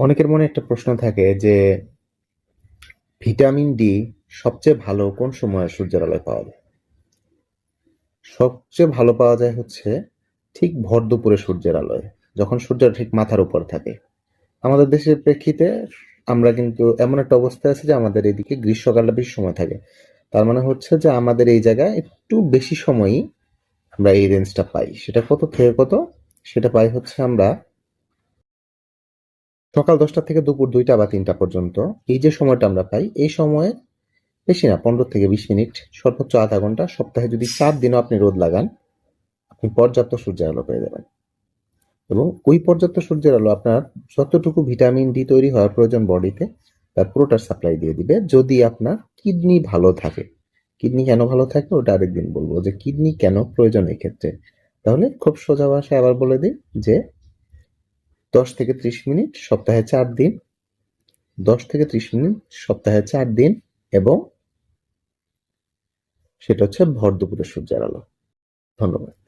অনেকের মনে একটা প্রশ্ন থাকে যে, ভিটামিন ডি সবচেয়ে ভালো কোন সময়ে সূর্যের আলোয় পাওয়া যায়? সবচেয়ে ভালো পাওয়া যায় হচ্ছে ঠিক ভর দুপুরে সূর্যের আলোয় যখন সূর্য ঠিক মাথার উপর থাকে। আমাদের দেশের প্রেক্ষিতে আমরা কিন্তু এমন একটা অবস্থায় আছে যে আমাদের এদিকে গ্রীষ্মকালটা বেশি সময় থাকে। তার মানে হচ্ছে যে আমাদের এই জায়গায় একটু বেশি সময়ই আমরা এই রেঞ্জটা পাই। সেটা কত থেকে কত? সেটা পাই হচ্ছে আমরা সকাল দশটা থেকে দুপুর দুইটা বা তিনটা পর্যন্ত এই যে সময়টা আমরা পাই, এই সময়ে বেশি না, পনেরো থেকে বিশ মিনিট, সর্বোচ্চ আধা ঘণ্টা, সপ্তাহে যদি চার দিনও আপনি রোদ লাগান, আপনি পর্যাপ্ত সূর্যের আলো পেয়ে যাবেন। এবং ওই পর্যাপ্ত সূর্যের আলো আপনার যতটুকু ভিটামিন ডি তৈরি হওয়ার প্রয়োজন বডিতে, তার পুরোটার সাপ্লাই দিয়ে দিবে। যদি আপনার কিডনি ভালো থাকে, কিডনি কেন ভালো থাকে ওটা আরেকদিন বলব, যে কিডনি কেন প্রয়োজন এই ক্ষেত্রে তাহলে খুব সোজা ভাষায় আবার বলে দিই যে দশ থেকে ত্রিশ মিনিট, সপ্তাহে চার দিন। দশ থেকে ত্রিশ মিনিট, সপ্তাহে চার দিন এবং সেটা হচ্ছে ভর দুপুরে সূর্যের আলো। ধন্যবাদ।